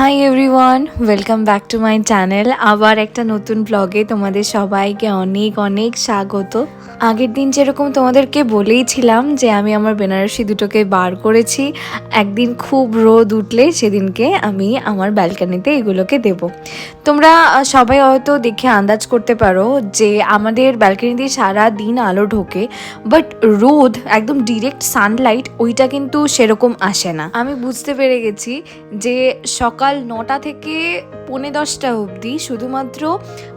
Hi everyone welcome back to my channel আবার একটা নতুন ব্লগে তোমাদের সবাইকে অনেক অনেক স্বাগত। আগের দিন যেরকম তোমাদেরকে বলেইছিলাম যে আমি আমার বেনারসি দুটোকে বার করেছি, একদিন খুব রোদ উঠলে সেদিনকে আমি আমার ব্যালকানিতে এগুলোকে দেব। তোমরা সবাই হয়তো দেখে আন্দাজ করতে পারো যে আমাদের ব্যালকানিতে সারা দিন আলো ঢোকে বাট রোদ, একদম ডিরেক্ট সানলাইট ওইটা কিন্তু সেরকম আসে না। আমি বুঝতে পেরে গেছি যে সকাল নটা থেকে পৌনে দশটা অবধি শুধুমাত্র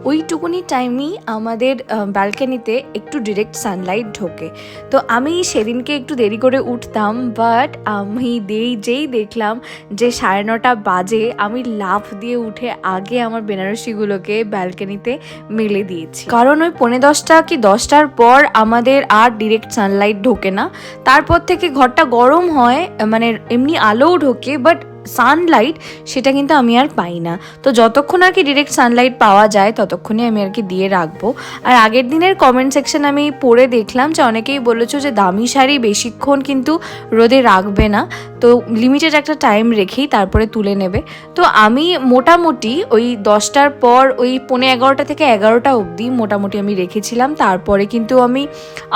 ওইটুকুনি টাইমই আমাদের ব্যালকানিতে একটু ডিরেক্ট সানলাইট ঢোকে। তো আমি সেদিনকে একটু দেরি করে উঠতাম বাট আমি দেই, যেই দেখলাম যে সাড়ে নটা বাজে, আমি লাফ দিয়ে উঠে আগে আমার বেনারসিগুলোকে ব্যালকানিতে মেলে দিয়েছি। কারণ ওই পৌনে দশটা কি দশটার পর আমাদের আর ডিরেক্ট সানলাইট ঢোকে না। তারপর থেকে ঘরটা গরম হয় মানে এমনি আলোও ঢোকে বাট সানলাইট সেটা কিন্তু আমি আর পাই না। তো যতক্ষণ আর কি ডিরেক্ট সানলাইট পাওয়া যায়, ততক্ষণই আমি আর কি দিয়ে রাখব। আর আগের দিনের কমেন্ট সেকশন আমি পড়ে দেখলাম যে অনেকেই বলেছ যে দামি শাড়ি বেশিক্ষণ কিন্তু রোদে রাখবে না। তো লিমিটেড একটা টাইম রেখেই তারপরে তুলে নেবে। তো আমি মোটামুটি ওই দশটার পর, ওই পৌনে এগারোটা থেকে এগারোটা অবধি মোটামুটি আমি রেখেছিলাম। তারপরে কিন্তু আমি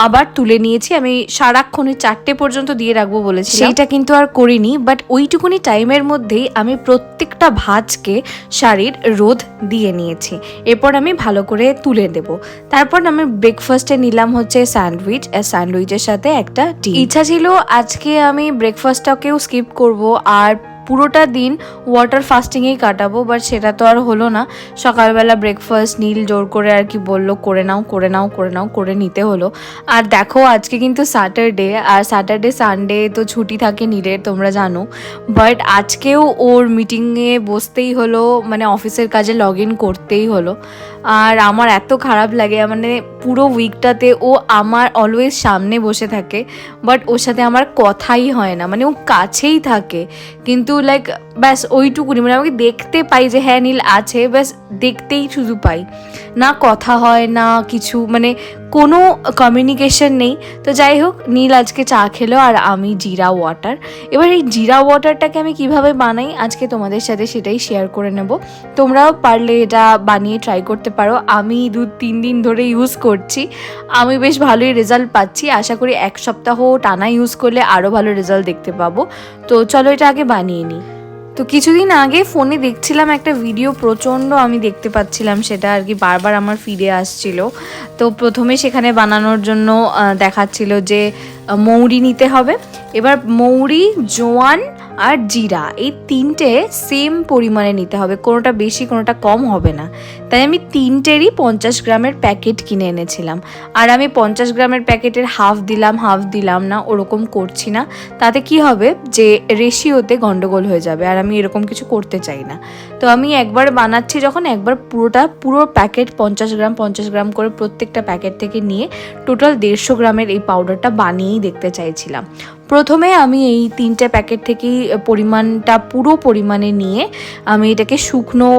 আবার তুলে নিয়েছি। আমি সারাক্ষণ চারটে পর্যন্ত দিয়ে রাখব বলেছি সেইটা কিন্তু আর করিনি বাট ওইটুকুনি টাইমের মধ্যেই আমি প্রত্যেকটা ভাজকে শাড়ির রোদ দিয়ে নিয়েছি। এরপর আমি ভালো করে তুলে দেব তারপর আমি ব্রেকফাস্টে নিলাম হচ্ছে স্যান্ডউইচ আর স্যান্ডউইচের সাথে একটা ইচ্ছা ছিল আজকে আমি ব্রেকফাস্টটাকেও স্কিপ করব, আর পুরোটা দিন ওয়াটার ফাস্টিংয়েই কাটাবো বাট সেটা তো আর হলো না। সকালবেলা ব্রেকফাস্ট নীল জোর করে আর কি বলল, করে নাও করে নাও করে নাও, করে নিতে হলো। আর দেখো, আজকে কিন্তু স্যাটারডে আর স্যাটারডে সানডে তো ছুটি থাকে নীলের, তোমরা জানো। বাট আজকেও ওর মিটিংয়ে বসতেই হলো মানে অফিসের কাজে লগ ইন করতেই হলো। আর আমার এত খারাপ লাগে মানে পুরো উইকটাতে ও আমার অলওয়েজ সামনে বসে থাকে বাট ওর সাথে আমার কথাই হয় না মানে ও কাছেই থাকে, কিন্তু লাইক ব্যাস ওইটুকুনি মানে আমাকে দেখতে পাই যে হ্যাঁ নীল আছে, ব্যাস দেখতেই শুধু পাই। না কথা হয়, না কিছু মানে কোনো কমিউনিকেশন নেই। তো যাই হোক, নীল আজকে চা খেলো আর আমি জিরা ওয়াটার এবার এই জিরা ওয়াটারটাকে আমি কীভাবে বানাই, আজকে তোমাদের সাথে সেটাই শেয়ার করে নেব। তোমরাও পারলে এটা বানিয়ে ট্রাই করতে পারো। আমি দু, তিন দিন ধরে ইউজ করছি। আমি বেশ ভালোই রেজাল্ট পাচ্ছি। আশা করি এক সপ্তাহ টানা ইউজ করলে আরও ভালো রেজাল্ট দেখতে পাবো। তো চলো এটা আগে বানিয়ে নিই। তো কিছুদিন আগে ফোনে দেখছিলাম একটা ভিডিও প্রচণ্ড আমি দেখতে পাচ্ছিলাম, সেটা আর কি বারবার আমার ফিরে আসছিল। তো প্রথমে সেখানে বানানোর জন্য দেখাচ্ছিল যে মৌরি নিতে হবে। এবার মৌরি, জোয়ান আর জিরা, এই তিনটে সেম পরিমাণে নিতে হবে। কোনোটা বেশি, কোনোটা কম হবে না। তাই আমি তিনটেরই পঞ্চাশ গ্রামের প্যাকেট কিনে এনেছিলাম। আর আমি পঞ্চাশ গ্রামের প্যাকেটের হাফ দিলাম হাফ দিলাম না, ওরকম করছি না। তাতে কি হবে যে রেশিওতে গন্ডগোল হয়ে যাবে, আর আমি এরকম কিছু করতে চাই না। তো আমি একবার বানাচ্ছি যখন, একবার পুরোটা, পুরো প্যাকেট পঞ্চাশ গ্রাম পঞ্চাশ গ্রাম করে প্রত্যেকটা প্যাকেট থেকে নিয়ে টোটাল দেড়শো গ্রামের এই পাউডারটা বানিয়েই দেখতে চাইছিলাম। প্রথমে আমি এই তিনটে প্যাকেট থেকেই পরিমাণটা পুরো পরিমাণে নিয়ে আমি এটাকে শুকনো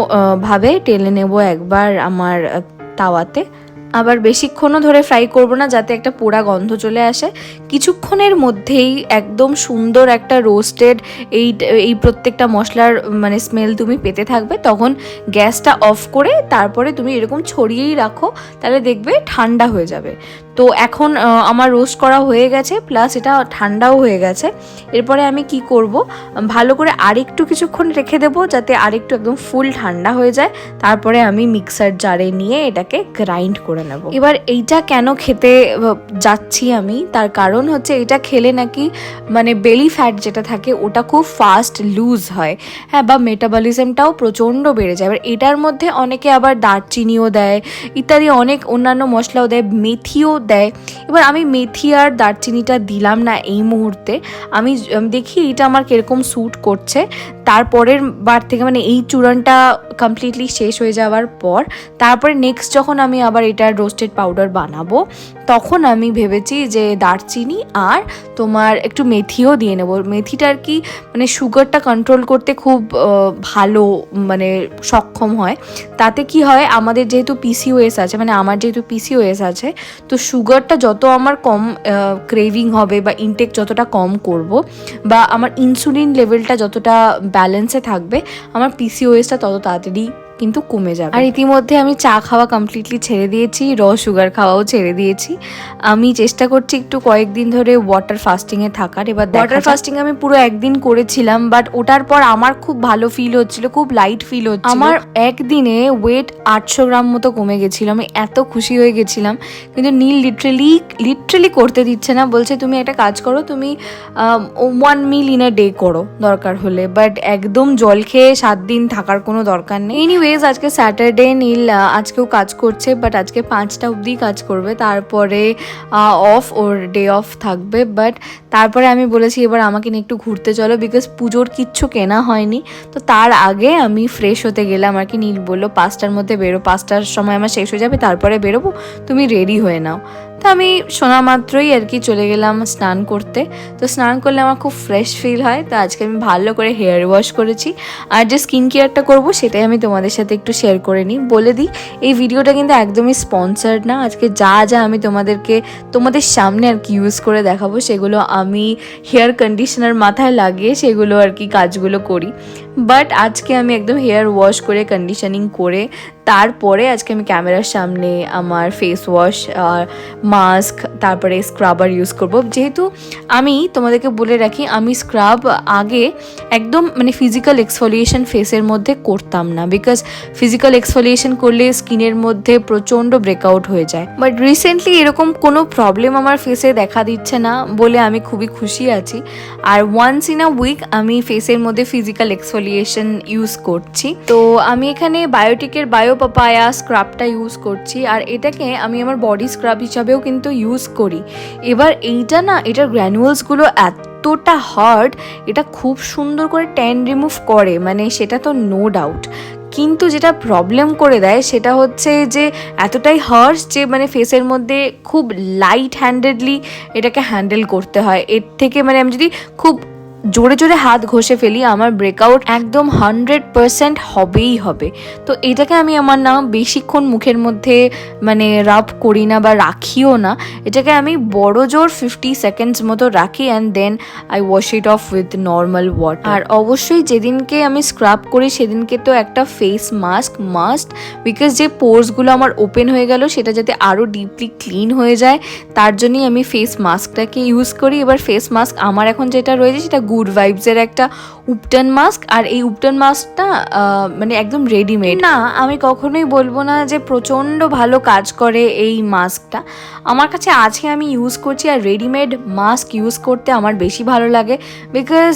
ভাবে টেলে নেব একবার আমার তাওয়াতে। আবার বেশিক্ষণও ধরে ফ্রাই করব না যাতে একটা পোড়া গন্ধ চলে আসে। কিছুক্ষণের মধ্যেই একদম সুন্দর একটা রোস্টেড এই এই প্রত্যেকটা মশলার মানে স্মেল তুমি পেতে থাকবে। তখন গ্যাসটা অফ করে তারপরে তুমি এরকম ছড়িয়েই রাখো, তাহলে দেখবে ঠান্ডা হয়ে যাবে। তো এখন আমার রোস্ট করা হয়ে গেছে প্লাস এটা ঠান্ডাও হয়ে গেছে। এরপরে আমি কি করব? ভালো করে আরেকটু কিছুক্ষণ রেখে দেবো যাতে আরেকটু একদম ফুল ঠান্ডা হয়ে যায়। তারপরে আমি মিক্সার জারে নিয়ে এটাকে গ্রাইন্ড করে নেব। এবার এইটা কেন খেতে যাচ্ছি আমি? তার কারণ হচ্ছে এটা খেলে নাকি মানে বেলি ফ্যাট যেটা থাকে, ওটা খুব ফাস্ট লুজ হয়। হ্যাঁ বা মেটাবলিজমটাও প্রচণ্ড বেড়ে যায়। এবার এটার মধ্যে অনেকে আবার দারচিনিও দেয়, ইত্যাদি অনেক অন্যান্য মশলাও দেয়, মেথিও দেয়। এবার আমি মেথি আর দারচিনিটা দিলাম না এই মুহূর্তে। আমি দেখি এটা আমার কীরকম স্যুট করছে। তারপরের বার থেকে মানে এই চূড়ানটা কমপ্লিটলি শেষ হয়ে যাওয়ার পর, তারপরে নেক্সট যখন আমি আবার এটা রোস্টেড পাউডার বানাবো, তখন আমি ভেবেছি যে দারচিনি আর তোমার একটু মেথিও দিয়ে নেব। মেথিটা আর কি মানে সুগারটা কন্ট্রোল করতে খুব ভালো মানে সক্ষম হয়। তাতে কি হয়, আমাদের যেহেতু পিসিওএস আছে মানে আমার যেহেতু পিসিওএস আছে, তো সুগারটা যত আমার কম ক্রেভিং হবে বা ইনটেক যতটা কম করব বা আমার ইনসুলিন লেভেলটা যতটা ব্যালেন্সে থাকবে আমার পিসিওএসটা তত তাড়াতাড়ি কিন্তু কমে যাবে। আর ইতিমধ্যে আমি চা খাওয়া কমপ্লিটলি ছেড়ে দিয়েছি র সুগার খাওয়াও ছেড়ে দিয়েছি। আমি চেষ্টা করছি একটু কয়েকদিন ধরে ওয়াটার ফাস্টিংয়ে থাকার। এবার ওয়াটার ফাস্টিং আমি পুরো একদিন করেছিলাম বাট ওটার পর আমার খুব ভালো ফিল হচ্ছিল খুব লাইট ফিল হচ্ছিল। আমার একদিনে ওয়েট আটশো গ্রাম মতো কমে গেছিল। আমি এত খুশি হয়ে গেছিলাম কিন্তু নীল লিটারেলি লিটারেলি করতে দিচ্ছে না। বলছে তুমি একটা কাজ করো তুমি one meal in a day করো দরকার হলে। বাট একদম জল খেয়ে সাত দিন থাকার কোনো দরকার নেই। এনিওয়েজ আজকে স্যাটারডে নীল আজকেও কাজ করছে বাট আজকে পাঁচটা অবধি কাজ করবে। তারপরে অফ ওর ডে অফ থাকবে বাট তারপরে আমি বলেছি, এবার আমাকে নিয়ে একটু ঘুরতে চলো বিকজ পুজোর কিচ্ছু কেনা হয়নি। তো তার আগে আমি ফ্রেশ হতে গেলাম আর কি। নীল বলল, পাঁচটার মধ্যে বেরো, পাঁচটার সময় আমার শেষ হয়ে যাবে, তারপরে বেরোবো, তুমি রেডি হয়ে নাও। তো আমি শোনা মাত্রই আর কি চলে গেলাম স্নান করতে। তো স্নান করলে আমার খুব ফ্রেশ ফিল হয়। তো আজকে আমি ভালো করে হেয়ার ওয়াশ করেছি। আর যে স্কিন কেয়ারটা করব সেটাই আমি তোমাদের সাথে একটু শেয়ার করে নিই। বলে দিই, এই ভিডিওটা কিন্তু একদমই স্পন্সার্ড না। আজকে যা যা আমি তোমাদেরকে, তোমাদের সামনে আর কি ইউজ করে দেখাবো, সেগুলো আমি হেয়ার কন্ডিশনার মাথায় লাগিয়ে সেগুলো আর কি কাজগুলো করি। বাট আজকে আমি একদম হেয়ার ওয়াশ করে কন্ডিশনিং করে, তারপরে আজকে আমি ক্যামেরার সামনে আমার ফেস ওয়াশ আর মাস্ক তারপরে স্ক্রাবার ইউজ করব। যেহেতু আমি তোমাদেরকে বলে রাখি, আমি স্ক্রাব আগে একদম মানে ফিজিক্যাল এক্সফলিয়েশন ফেসের মধ্যে করতাম না। বিকজ ফিজিক্যাল এক্সফলিয়েশন করলে স্কিনের মধ্যে প্রচণ্ড ব্রেকআউট হয়ে যায়। বাট রিসেন্টলি এরকম কোনো প্রবলেম আমার ফেসে দেখা দিচ্ছে না বলে আমি খুবই খুশি আছি। আর ওয়ান্স ইন আ উইক আমি ফেসের মধ্যে ফিজিক্যাল এক্সফলিয়েশন ইউজ করছি। তো আমি এখানে বায়োটিকের বায়ো পাপায়া স্ক্রাবটা ইউজ করছি আর এটাকে আমি আমার বডি স্ক্রাব হিসাবেও কিন্তু ইউজ করি। এবার এইটা না, এটার গ্র্যানুয়ালসগুলো এতটা হার্ড এটা খুব সুন্দর করে ট্যান রিমুভ করে মানে সেটা তো নো ডাউট কিন্তু যেটা প্রবলেম করে দেয় সেটা হচ্ছে যে এতটাই হার্স যে মানে ফেসের মধ্যে খুব লাইট হ্যান্ডেডলি এটাকে হ্যান্ডেল করতে হয়। এর থেকে মানে আমি যদি খুব জোরে জোরে হাত ঘষে ফেলি, আমার ব্রেকআউট একদম হান্ড্রেড পারসেন্ট হবেই হবে। তো এটাকে আমি আমার না বেশিক্ষণ মুখের মধ্যে মানে রাব করি না বা রাখিও না। এটাকে আমি বড় জোর ফিফটি সেকেন্ডস মতো রাখি and then I wash it off with normal water আর অবশ্যই যেদিনকে আমি স্ক্রাব করি, সেদিনকে তো একটা ফেস মাস্ক মাস্ট বিকজ যে পোর্সগুলো আমার ওপেন হয়ে গেল, সেটা যাতে আরও ডিপলি ক্লিন হয়ে যায়, তার জন্যই আমি ফেস মাস্কটাকে ইউজ করি। এবার ফেস মাস্ক আমার এখন যেটা রয়েছে, সেটা গুড ভাইবসের একটা উপটান মাস্ক আর এই উপটান মাস্কটা মানে একদম রেডিমেড না, আমি কখনোই বলব না যে প্রচণ্ড ভালো কাজ করে এই মাস্কটা আমার কাছে আছে আমি ইউজ করছি আর রেডিমেড মাস্ক ইউজ করতে আমার বেশি ভালো লাগে। বিকজ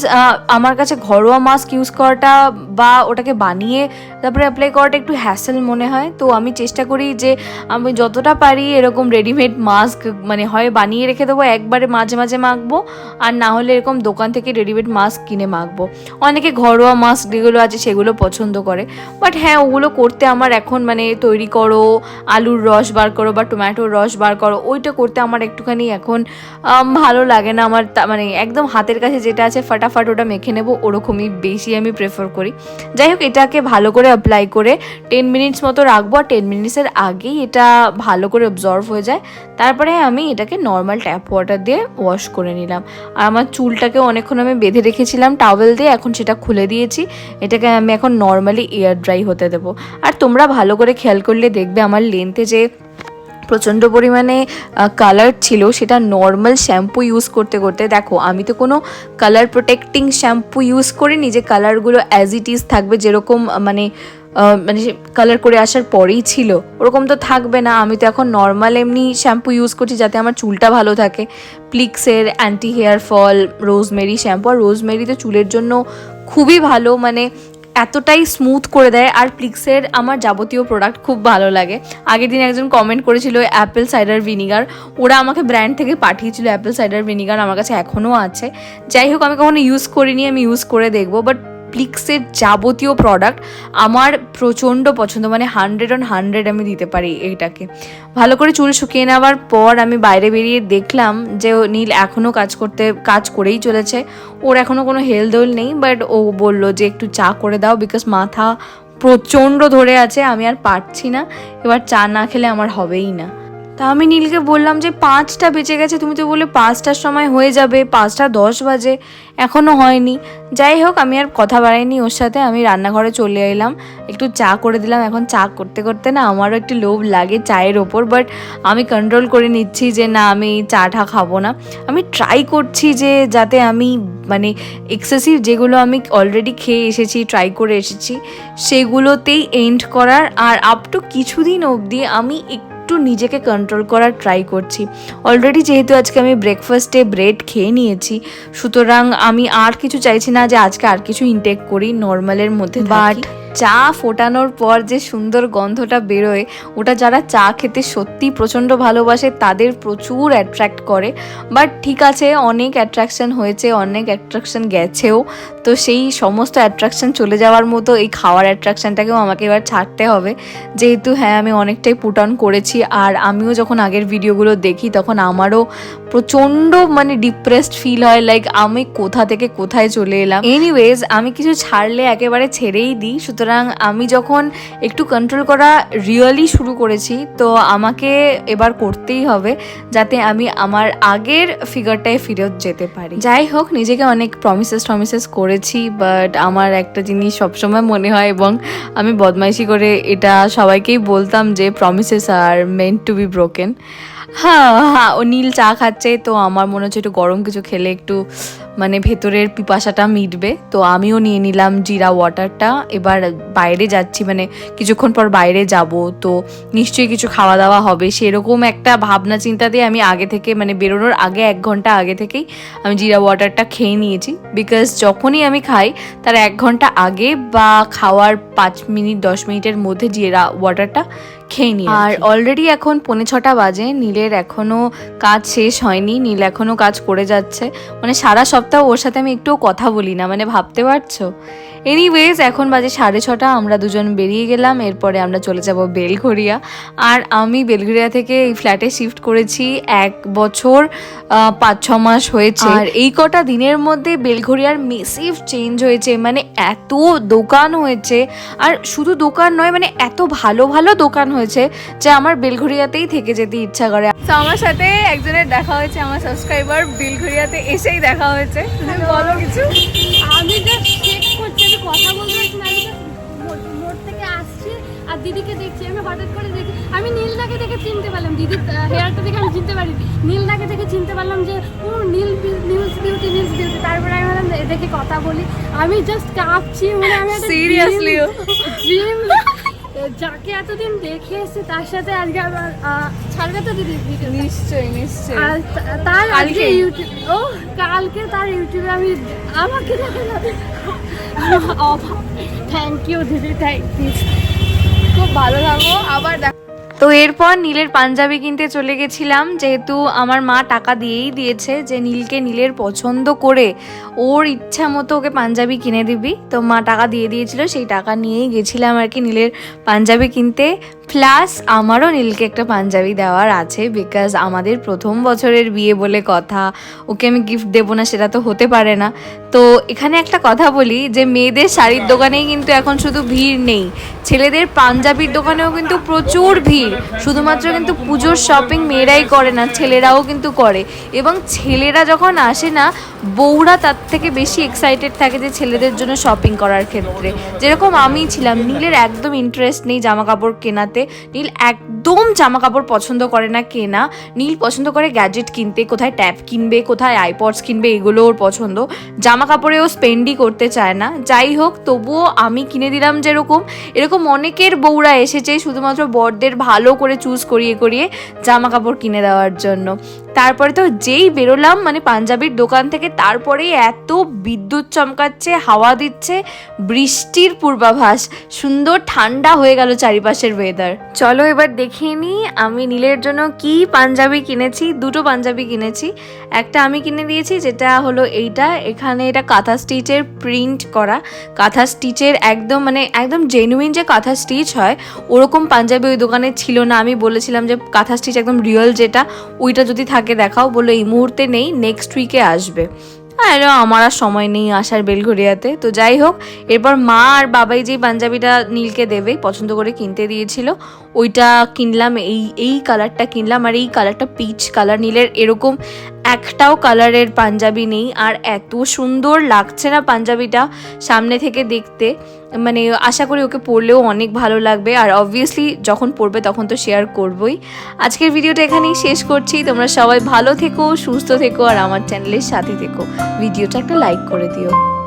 আমার কাছে ঘরোয়া মাস্ক ইউজ করাটা বা ওটাকে বানিয়ে তারপরে অ্যাপ্লাই করাটা একটু হ্যাসেল মনে হয়। তো আমি চেষ্টা করি যে আমি যতটা পারি এরকম রেডিমেড মাস্ক মানে হয় বানিয়ে রেখে দেবো, একবারে মাঝে মাঝে মাখবো। আর না হলে এরকম দোকান থেকে রেডিমেড মাস্ক কিনে মাখবো। অনেকে ঘরোয়া মাস্ক যেগুলো আছে সেগুলো পছন্দ করে। বাট হ্যাঁ ওগুলো করতে আমার এখন মানে তৈরি করো, আলুর রস বার করো বা টমেটোর রস বার করো, ওইটা করতে আমার একটুখানি এখন ভালো লাগে না আমার মানে একদম হাতের কাছে যেটা আছে ফাটাফাট ওটা মেখে নেব, ওরকমই বেশি আমি প্রেফার করি। যাই হোক, এটাকে ভালো করে অ্যাপ্লাই করে টেন মিনিটস মতো রাখব আর টেন মিনিটসের আগেই এটা ভালো করে অবজর্ভ হয়ে যায়। তারপরে আমি এটাকে নর্মাল ট্যাপ ওয়াটার দিয়ে ওয়াশ করে নিলাম। আর আমার চুলটাকে অনেকক্ষণ আমি বেঁধে রেখেছিলাম টাওয়েল দিয়ে, এখন সেটা খুলে দিয়েছি। এটাকে আমি এখন নর্মালি এয়ার ড্রাই হতে দেবো। আর তোমরা ভালো করে খেয়াল করলে দেখবে আমার লেন্থে যে প্রচণ্ড পরিমাণে কালার ছিল, সেটা নর্মাল শ্যাম্পু ইউজ করতে করতে। দেখো, আমি তো কোনো কালার প্রোটেক্টিং শ্যাম্পু ইউজ করিনি যে কালারগুলো অ্যাজ ইট ইজ থাকবে, যেরকম মানে মানে কালার করে আসার পরেই ছিল। ওরকম তো থাকবে না, আমি তো এখন নর্মাল এমনি শ্যাম্পু ইউজ করছি যাতে আমার চুলটা ভালো থাকে। প্লিক্সের anti hair fall rosemary shampoo আর রোজমেরি তো চুলের জন্য খুবই ভালো মানে এতটাই স্মুথ করে দেয় আর প্লিক্সের আমার যাবতীয় প্রোডাক্ট খুব ভালো লাগে। আগের দিন একজন কমেন্ট করেছিল অ্যাপেল সাইডার ভিনিগার ওরা আমাকে ব্র্যান্ড থেকে পাঠিয়েছিল অ্যাপেল সাইডার ভিনিগার আমার কাছে এখনও আছে। যাই হোক, আমি কখনো ইউজ করিনি, আমি ইউজ করে দেখব বাট প্লিক্সের যাবতীয় প্রোডাক্ট আমার প্রচণ্ড পছন্দ মানে হান্ড্রেড অন হান্ড্রেড আমি দিতে পারি এইটাকে। ভালো করে চুল শুকিয়ে নেওয়ার পর আমি বাইরে বেরিয়ে দেখলাম যে নীল এখনও কাজ করতে, কাজ করেই চলেছে। ওর এখনও কোনো হেলদোল নেই বাট ও বলল যে একটু চা করে দাও বিকজ মাথা প্রচণ্ড ধরে আছে, আমি আর পারছি না। এবার চা না খেলে আমার হবেই না। তা আমি নীলকে বললাম যে পাঁচটা বেঁচে গেছে, তুমি তো বলে পাঁচটার সময় হয়ে যাবে, পাঁচটা দশ বাজে এখনও হয়নি। যাই হোক, আমি আর কথা বাড়াইনি ওর সাথে, আমি রান্নাঘরে চলে এলাম, একটু চা করে দিলাম, এখন চা করতে করতে না আমারও একটু লোভ লাগে চায়ের ওপর বাট আমি কন্ট্রোল করে নিচ্ছি যে না, আমি চাটা খাব না। আমি ট্রাই করছি যে যাতে আমি মানে এক্সেসিভ যেগুলো আমি অলরেডি খেয়ে এসেছি ট্রাই করে এসেছি, সেগুলোতেই এন্ড করার, আর আপ টু কিছুদিন অবধি আমি একটু নিজেকে কন্ট্রোল করার ট্রাই করছি। অলরেডি যেহেতু আজকে আমি ব্রেকফাস্টে ব্রেড খেয়ে নিয়েছি সুতরাং আমি আর কিছু চাইছি না যে আজকে আর কিছু ইনটেক করি নর্মালের মধ্যে বাট চা ফোটানোর পর যে সুন্দর গন্ধটা বেরোয়, ওটা যারা চা খেতে সত্যি প্রচণ্ড ভালোবাসে, তাদের প্রচুর অ্যাট্রাক্ট করে। বাট ঠিক আছে, অনেক অ্যাট্রাকশন হয়েছে, অনেক অ্যাট্রাকশন গেছেও। তো সেই সমস্ত অ্যাট্রাকশন চলে যাওয়ার মতো এই খাওয়ার অ্যাট্রাকশনটাকেও আমাকে এবার ছাড়তে হবে। যেহেতু হ্যাঁ আমি অনেকটাই পুট অন করেছি, আর আমিও যখন আগের ভিডিওগুলো দেখি, তখন আমারও প্রচণ্ড মানে ডিপ্রেসড ফিল হয় লাইক আমি কোথা থেকে কোথায় চলে এলাম। এনিওয়েজ আমি কিছু ছাড়লে একেবারে ছেড়েই দিই, সুতরাং আমি যখন একটু কন্ট্রোল করা রিয়েলি শুরু করেছি, তো আমাকে এবার করতেই হবে যাতে আমি আমার আগের ফিগারটায় ফিরত যেতে পারি। যাই হোক, নিজেকে অনেক প্রমিসেস টমিসেস করেছি বাট আমার একটা জিনিস সবসময় মনে হয় এবং আমি বদমাইশি করে এটা সবাইকেই বলতাম যে promises are meant to be broken হ্যাঁ। হ্যাঁ ও নীল চা খাচ্ছে, তো আমার মনে হচ্ছে একটু গরম কিছু খেলে একটু মানে ভেতরের পিপাসাটা মিটবে। তো আমিও নিয়ে নিলাম জিরা ওয়াটারটা। এবার বাইরে যাচ্ছি মানে কিছুক্ষণ পর বাইরে যাব। তো নিশ্চয়ই কিছু খাওয়া দাওয়া হবে। সেরকম একটা ভাবনা চিন্তা দিয়ে আমি আগে থেকে মানে বেরোনোর আগে, এক ঘণ্টা আগে থেকেই আমি জিরা ওয়াটারটা খেয়ে নিয়েছি। বিকজ যখনই আমি খাই, তার এক ঘণ্টা আগে বা খাওয়ার পাঁচ মিনিট, দশ মিনিটের মধ্যে জিরা ওয়াটারটা খেয়ে নিই আর অলরেডি এখন পৌনে ছটা বাজে নীলের এখনও কাজ শেষ হয়নি নীল এখনও কাজ করে যাচ্ছে। মানে সারা সপ্তাহ ওর সাথে আমি একটুও কথা বলি না মানে ভাবতে পারছ? এনিওয়েজ এখন বাজে সাড়ে ছটা আমরা দুজন বেরিয়ে গেলাম এরপরে আমরা চলে যাব বেলঘরিয়া আর আমি বেলঘরিয়া থেকে এই ফ্ল্যাটে শিফট করেছি এক বছর পাঁচ ছ মাস হয়েছে। আর এই কটা দিনের মধ্যে বেলঘরিয়ার মেসিভ চেঞ্জ হয়েছে মানে এত দোকান হয়েছে। আর শুধু দোকান নয় মানে এত ভালো ভালো দোকান হয়েছে যে আমার বেলঘরিয়াতেই থেকে যেতে ইচ্ছা করে। তো আমার সাথে একজনের দেখা হয়েছে আমার সাবস্ক্রাইবার বেলঘরিয়াতে এসেই দেখা হয়েছে। বলো কিছু? আমি কথা বলতে আমি just মোড় থেকে আসছি আর দিদিকে দেখছি আমি হঠাৎ করে দেখি আমি নীলদাকে দেখে চিনতে পারলাম দিদির হেয়ারটা দেখে আমি চিনতে পারি নীলদাকে দেখে চিনতে পারলাম যে ও নীল নিউজ বিউটি নিউজ বিউটি তারপরে আমি ভাবলাম দেখে কথা বলি। আমি জাস্ট কাঁপছি মানে আমি? ড্রিম যাকে এতদিন দেখে এসেছি তার সাথে আজকে আমার ছাড়বে তো দিদি ভিডিও নিশ্চয়ই নিশ্চয়ই। আর তার আজকে? ইউটিউব ও কালকে তার ইউটিউবে আমি আমাকে দেখে যাবে থ্যাংক ইউ দিদি থ্যাংক ইউ খুব ভালো থাকো আবার তো এরপর নীলের পাঞ্জাবি কিনতে চলে গেছিলাম, যেহেতু আমার মা টাকা দিয়েই দিয়েছে যে নীলকে নীলের পছন্দ করে ওর ইচ্ছা মতো ওকে পাঞ্জাবি কিনে দিবি। তো মা টাকা দিয়ে দিয়েছিল, সেই টাকা নিয়েই গেছিলাম আর কি নীলের পাঞ্জাবি কিনতে। প্লাস আমারও নীলকে একটা পাঞ্জাবি দেওয়ার আছে বিকজ আমাদের প্রথম বছরের বিয়ে বলে কথা। ওকে আমি গিফট দেবো না, সেটা তো হতে পারে না। তো এখানে একটা কথা বলি যে, মেয়েদের শাড়ির দোকানেই কিন্তু এখন শুধু ভিড় নেই। ছেলেদের পাঞ্জাবির দোকানেও কিন্তু প্রচুর ভিড়। শুধুমাত্র কিন্তু পুজোর শপিং মেয়েরাই করে না, ছেলেরাও কিন্তু করে। এবং ছেলেরা যখন আসে না, বউরা তার থেকে বেশি এক্সাইটেড থাকে যে, ছেলেদের জন্য শপিং করার ক্ষেত্রে। যেরকম আমি ছিলাম, নীলের একদম ইন্টারেস্ট নেই জামা কাপড় কেনাতে নীল একদম জামা কাপড় পছন্দ করে না কেনা। নীল পছন্দ করে গ্যাজেট কিনতে, কোথায় ট্যাপ কিনবে, কোথায় আইপডস কিনবে, এগুলো ওর পছন্দ। জামা কাপড়েও স্পেন্ডই করতে চায় না। যাই হোক, তবুও আমি কিনে দিলাম যেরকম। এরকম অনেকের বউরা এসেছে শুধুমাত্র বরদের ভালো করে চুজ করিয়ে করিয়ে জামা কাপড় কিনে দেওয়ার জন্য। তারপরে তো যেই বেরোলাম মানে পাঞ্জাবির দোকান থেকে, তারপরেই এত বিদ্যুৎ চমকাচ্ছে, হাওয়া দিচ্ছে, বৃষ্টির পূর্বাভাস, সুন্দর ঠান্ডা হয়ে গেল চারিপাশের ওয়েদার চলো এবার দেখিয়ে নিই আমি নীলের জন্য কি পাঞ্জাবি কিনেছি, দুটো পাঞ্জাবি কিনেছি। একটা আমি কিনে দিয়েছি, যেটা হলো এইটা, এখানে এটা কাঁথা স্টিচের প্রিন্ট করা। কাঁথা স্টিচের একদম মানে একদম জেনুইন যে কাঁথা স্টিচ হয়, ওরকম পাঞ্জাবি ওই দোকানে ছিল না। আমি বলেছিলাম যে কাঁথা স্টিচ একদম রিয়েল যেটা, ওইটা যদি থাকে দেখাও বলল এই মুহূর্তে নেই নেক্সট উইকে আসবে। আর আমার আর সময় নেই আসার বেলঘরিয়াতে তো যাই হোক, এরপর মা আর বাবাই যেই পাঞ্জাবিটা নীলকে দেবে, পছন্দ করে কিনতে দিয়েছিল, ওইটা কিনলাম, এই এই কালারটা কিনলাম, আর এই কালারটা পিচ কালার নীলের। এরকম একটাও কালারের পাঞ্জাবি নেই, আর এত সুন্দর লাগছে না পাঞ্জাবিটা সামনে থেকে দেখতে। মানে আশা করি ওকে পড়লেও অনেক ভালো লাগবে। আর অবভিয়াসলি যখন পড়বে তখন তো শেয়ার করবই। আজকের ভিডিওটা এখানেই শেষ করছি। তোমরা সবাই ভালো থেকো, সুস্থ থেকো, আর আমার চ্যানেলের সাথে থেকো। ভিডিওটা একটা লাইক করে দিও।